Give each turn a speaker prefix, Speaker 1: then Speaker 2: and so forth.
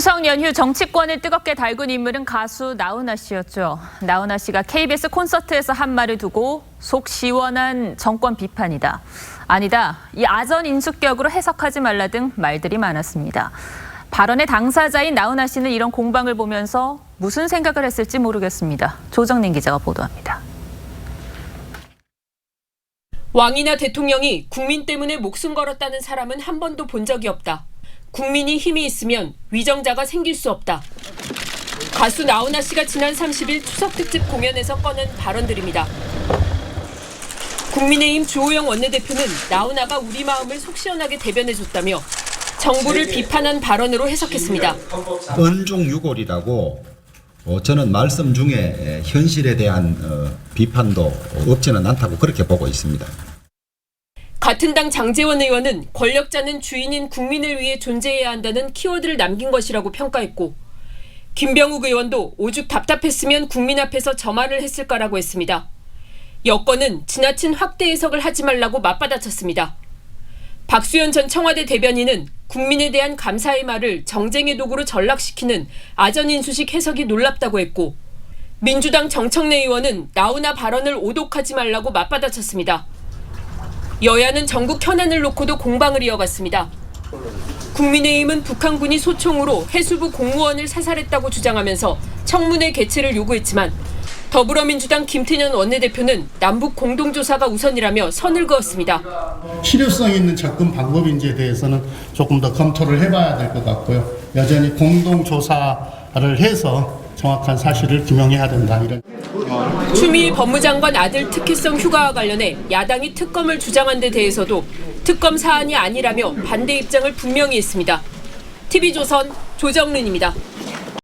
Speaker 1: 추석 연휴 정치권을 뜨겁게 달군 인물은 가수 나훈아 씨였죠. 나훈아 씨가 KBS 콘서트에서 한 말을 두고 속 시원한 정권 비판이다. 아니다. 이 아전 인수격으로 해석하지 말라 등 말들이 많았습니다. 발언의 당사자인 나훈아 씨는 이런 공방을 보면서 무슨 생각을 했을지 모르겠습니다. 조정민 기자가 보도합니다.
Speaker 2: 왕이나 대통령이 국민 때문에 목숨 걸었다는 사람은 한 번도 본 적이 없다. 국민이 힘이 있으면 위정자가 생길 수 없다. 가수 나훈아 씨가 지난 30일 추석 특집 공연에서 꺼낸 발언들입니다. 국민의힘 주호영 원내대표는 나훈아가 우리 마음을 속 시원하게 대변해줬다며 정부를 비판한 발언으로 해석했습니다.
Speaker 3: 은중 유골이라고 어, 저는 말씀 중에 현실에 대한 어, 비판도 없지는 않다고 그렇게 보고 있습니다.
Speaker 2: 같은 당 장재원 의원은 권력자는 주인인 국민을 위해 존재해야 한다는 키워드를 남긴 것이라고 평가했고 김병욱 의원도 오죽 답답했으면 국민 앞에서 저 말을 했을까라고 했습니다. 여권은 지나친 확대 해석을 하지 말라고 맞받아쳤습니다. 박수현 전 청와대 대변인은 국민에 대한 감사의 말을 정쟁의 도구로 전락시키는 아전인수식 해석이 놀랍다고 했고 민주당 정청래 의원은 나훈아 발언을 오독하지 말라고 맞받아쳤습니다. 여야는 전국 현안을 놓고도 공방을 이어갔습니다. 국민의힘은 북한군이 소총으로 해수부 공무원을 사살했다고 주장하면서 청문회 개최를 요구했지만 더불어민주당 김태년 원내대표는 남북 공동조사가 우선이라며 선을 그었습니다.
Speaker 4: 실효성 있는 접근 방법인지에 대해서는 조금 더 검토를 해봐야 될 것 같고요. 여전히 공동조사를 해서 정확한 사실을 규명해야 된다 이런.
Speaker 2: 추미애 법무장관 아들 특혜성 휴가와 관련해 야당이 특검을 주장한 데 대해서도 특검 사안이 아니라며 반대 입장을 분명히 했습니다. TV조선 조정른입니다.